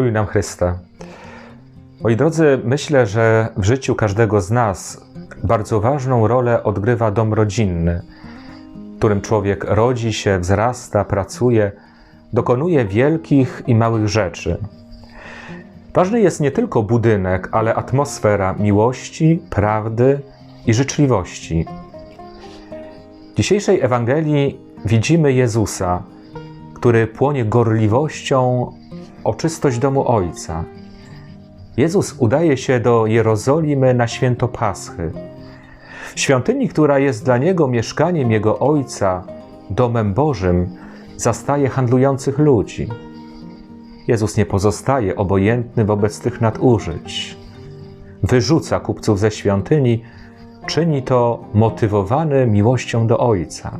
królu nam Chrysta. Moi drodzy, myślę, że w życiu każdego z nas bardzo ważną rolę odgrywa dom rodzinny, w którym człowiek rodzi się, wzrasta, pracuje, dokonuje wielkich i małych rzeczy. Ważny jest nie tylko budynek, ale atmosfera miłości, prawdy i życzliwości. W dzisiejszej Ewangelii widzimy Jezusa, który płonie gorliwością o czystość domu Ojca. Jezus udaje się do Jerozolimy na święto Paschy. W świątyni, która jest dla niego mieszkaniem jego Ojca, domem Bożym, zastaje handlujących ludzi. Jezus nie pozostaje obojętny wobec tych nadużyć. Wyrzuca kupców ze świątyni, czyni to motywowany miłością do Ojca.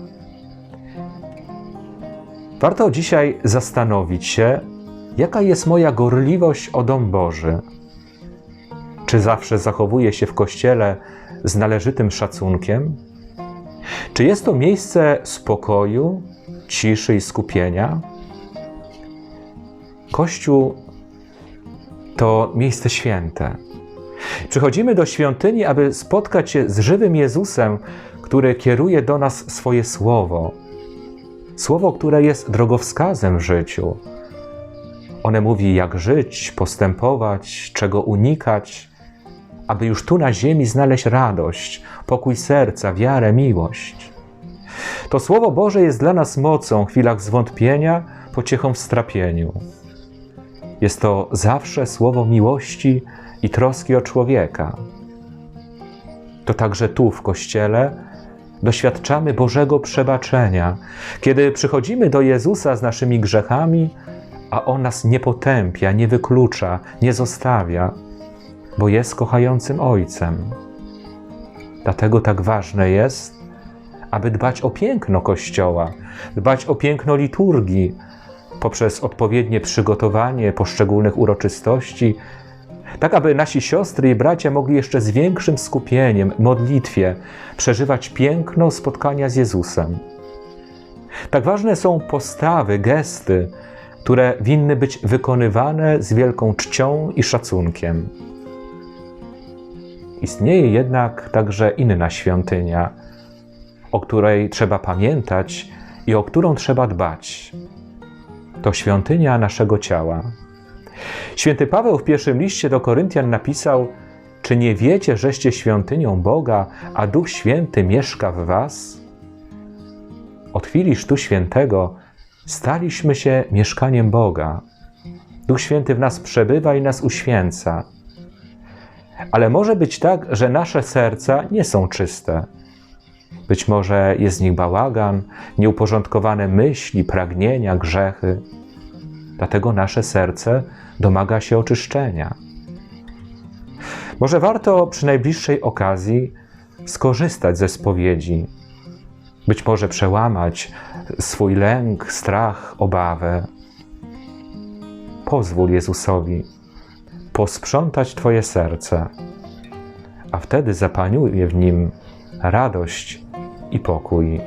Warto dzisiaj zastanowić się, jaka jest moja gorliwość o dom Boży. Czy zawsze zachowuję się w kościele z należytym szacunkiem? Czy jest to miejsce spokoju, ciszy i skupienia? Kościół to miejsce święte. Przychodzimy do świątyni, aby spotkać się z żywym Jezusem, który kieruje do nas swoje słowo. Słowo, które jest drogowskazem w życiu. One mówi, jak żyć, postępować, czego unikać, aby już tu na ziemi znaleźć radość, pokój serca, wiarę, miłość. To Słowo Boże jest dla nas mocą w chwilach zwątpienia, pociechą w strapieniu. Jest to zawsze słowo miłości i troski o człowieka. To także tu w Kościele doświadczamy Bożego przebaczenia, kiedy przychodzimy do Jezusa z naszymi grzechami, a On nas nie potępia, nie wyklucza, nie zostawia, bo jest kochającym Ojcem. Dlatego tak ważne jest, aby dbać o piękno Kościoła, dbać o piękno liturgii, poprzez odpowiednie przygotowanie poszczególnych uroczystości, tak aby nasi siostry i bracia mogli jeszcze z większym skupieniem, modlitwie przeżywać piękno spotkania z Jezusem. Tak ważne są postawy, gesty, które winny być wykonywane z wielką czcią i szacunkiem. Istnieje jednak także inna świątynia, o której trzeba pamiętać i o którą trzeba dbać. To świątynia naszego ciała. Święty Paweł w pierwszym liście do Koryntian napisał: Czy nie wiecie, żeście świątynią Boga, a Duch Święty mieszka w Was? Od chwili Chrztu Świętego staliśmy się mieszkaniem Boga. Duch Święty w nas przebywa i nas uświęca. Ale może być tak, że nasze serca nie są czyste. Być może jest w nich bałagan, nieuporządkowane myśli, pragnienia, grzechy. Dlatego nasze serce domaga się oczyszczenia. Może warto przy najbliższej okazji skorzystać ze spowiedzi, być może przełamać swój lęk, strach, obawę. Pozwól Jezusowi posprzątać Twoje serce, a wtedy zapaniuje w nim radość i pokój.